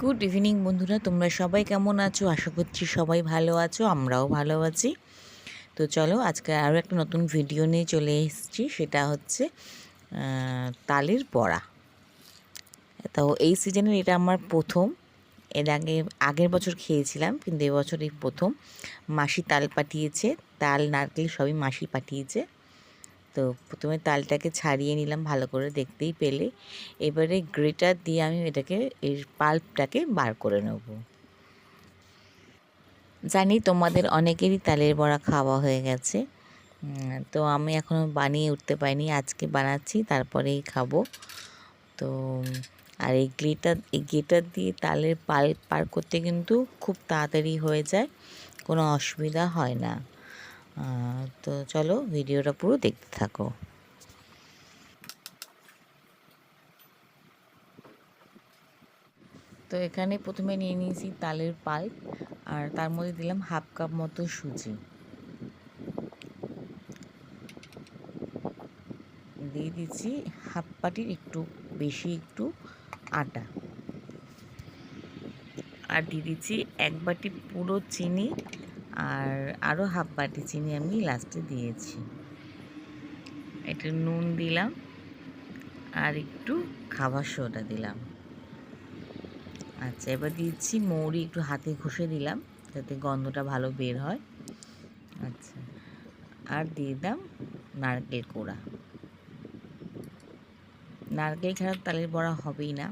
Good evening বন্ধুরা, তোমরা সবাই কেমন আছো? আশা করছি সবাই ভালো আছো, আমরাও ভালো আছি। তো চলো, আজকে আরও একটা নতুন ভিডিও নিয়ে চলে এসেছি, সেটা হচ্ছে তালের বড়া। তো এই সিজনের এটা আমার প্রথম। এর আগে, আগের বছর খেয়েছিলাম, কিন্তু এবছর এই প্রথম। মাসি তাল পাঠিয়েছে, তাল নারকেল সবই মাসি পাঠিয়েছে। তো প্রথমে তালটাকে ছাড়িয়ে নিলাম ভালো করে দেখতেই পেলে। এবারে গ্রেটার দিয়ে আমি এটাকে, এর পাল্পটাকে বার করে নেব। জানি তোমাদের অনেকেরই তালের বড়া খাওয়া হয়ে গেছে। তো আমি এখনও বানিয়ে উঠতে পারিনি, আজকে বানাচ্ছি, তারপরেই খাব। তো, আর এই গ্লিটার এই গ্লিটার দিয়ে তালের পাল্প পার করতে কিন্তু খুব তাড়াতাড়ি হয়ে যায়, কোনো অসুবিধা হয় না। তো চলো ভিডিওটা পুরো দেখতে থাকো। তো এখানে প্রথমে নিয়ে নিয়েছি তালের পাল্প আর তার মধ্যে দিলাম হাফ কাপ মতো সুজি। দিয়ে দিচ্ছি হাফ পাটির একটু বেশি একটু আটা। আর দিয়ে দিচ্ছি এক বাটি পুরো চিনি আর আরও হাফ বাটি চিনি আমি লাস্টে দিয়েছি। একটু নুন দিলাম আর একটু খাবার সোডা দিলাম। আচ্ছা এবার দিচ্ছি মৌরি, একটু হাতে ঘষে দিলাম যাতে গন্ধটা ভালো বের হয়। আচ্ছা আর দিয়ে দিলাম নারকেল কোড়া। নারকেল ছাড়া তালের বড়া হবেই না।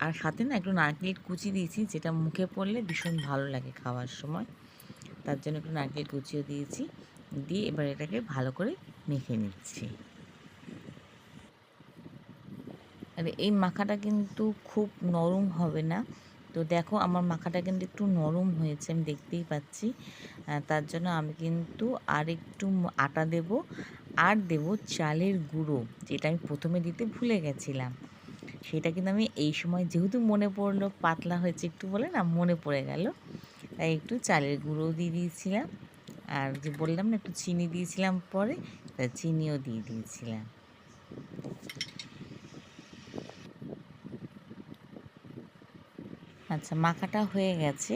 আর সাথে না একটু নারকেল কুচি দিয়েছি, যেটা মুখে পড়লে ভীষণ ভালো লাগে খাওয়ার সময়। তার জন্য একটু নারকেল কুচিও দিয়েছি। দিয়ে এবার এটাকে ভালো করে মেখে নিচ্ছি। আর, এই মাখাটা কিন্তু খুব নরম হবে না। তো দেখো, আমার মাখাটা কিন্তু একটু নরম হয়েছে, আমি দেখতেই পাচ্ছি। তার জন্য আমি কিন্তু আর একটু আটা দেব। আর দেব চালের গুঁড়ো, যেটা আমি প্রথমে দিতে ভুলে গেছিলাম। সেটা কিন্তু আমি এই সময়, যেহেতু মনে পড়ল, পাতলা হয়েছে, একটু বলে না, মনে পড়ে গেল। তাই একটু চালের গুঁড়ো দিয়ে দিয়েছিলাম। আর যে বললাম না, একটু চিনি দিয়েছিলাম পরে, তা চিনিও দিয়ে দিয়েছিলাম। আচ্ছা মাখাটা হয়ে গেছে।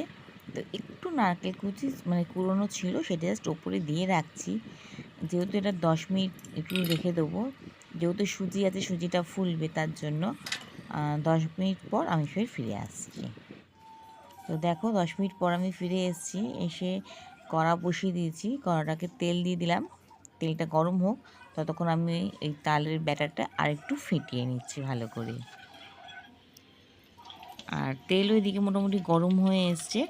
তো একটু নারকেল কুচি মানে কুড়োনো ছিল, সেটা জাস্ট ওপরে দিয়ে রাখছি। যেহেতু এটা দশ মিনিট একটু রেখে দেবো। যেহেতু সুজি আছে, সুজিটা ফুলবে তার জন্য দশ মিনিট পর আমি ফের ফিরে আসছি। তো দেখো, দশ মিনিট পর আমি ফিরে এসেছি। এসে কড়া বসিয়ে দিয়েছি। কড়াটাকে তেল দিয়ে দিলাম। তেলটা গরম হোক, ততক্ষণ আমি এই তালের ব্যাটারটা আরেকটু ফেটিয়ে নিচ্ছি ভালো করে। আর তেল ওইদিকে মোটামুটি গরম হয়ে এসছে।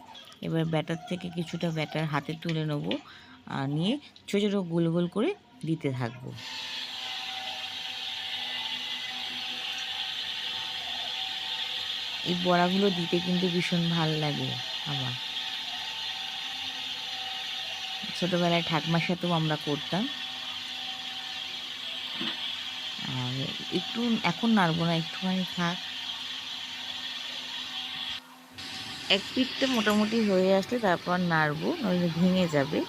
এবার ব্যাটার থেকে কিছুটা ব্যাটার হাতে তুলে নেব, আর নিয়ে ছোটো ছোটো গোল গোল করে দিতে থাকব। এই বড়াগুলো দিতে কিন্তু ভীষণ ভালো লাগে আমার। ছোটোবেলায় ঠাকমার সাথেও আমরা করতাম। আর একটু এখন নাড়বো না, একটুখানি থাক। এক পিঠটা মোটামুটি হয়ে আসলে তারপর নাড়বো, নইলে ভেঙে যাবে।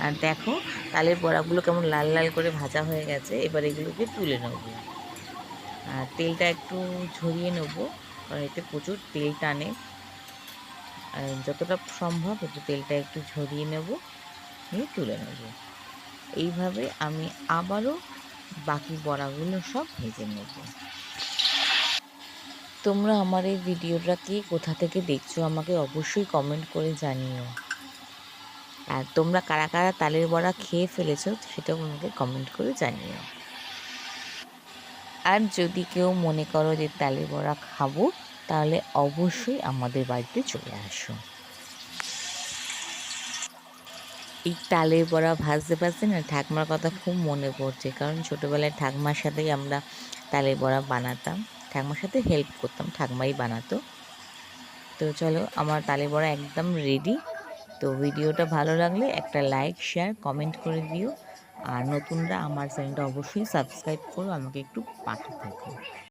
আর দেখো, তালের বড়াগুলো কেমন লাল লাল করে ভাজা হয়ে গেছে, এবার এগুলোকে তুলে নেব। আর তেলটা একটু ঝরিয়ে নেব। এতে প্রচুর তেল টানে। আর যতটা সম্ভব একটু তেলটা একটু ঝরিয়ে নেব, নিয়ে তুলে নেব। এইভাবে আমি আবারও বাকি বড়াগুলো সব ভেজে নেব। তোমরা আমার এই ভিডিওটা কে কোথা থেকে দেখছ আমাকে অবশ্যই কমেন্ট করে জানিও। আর তোমরা কারা কারা তালের বড়া খেয়ে ফেলেছো সেটাও আমাকে কমেন্ট করে জানিও। আর যদি কেউ মনে করো যে তালের বড়া খাব, তাহলে অবশ্যই আমাদের বাড়িতে চলে আসো। এই তালের বড়া ভাজতে ভাজতে না ঠাকমার কথা খুব মনে পড়ছে, কারণ ছোটোবেলায় ঠাকমার সাথেই আমরা তালের বড়া বানাতাম। ঠাকমার সাথে হেল্প করতাম, ঠাকমাই বানাতো। তো চলো, আমার তালে বড়া একদম রেডি তো ভিডিওটা ভালো লাগলে একটা লাইক শেয়ার কমেন্ট করে দিও। আর নতুনরা আমার চ্যানেলটা অবশ্যই সাবস্ক্রাইব করো আমাকে একটু পাঠিয়ে থাকো।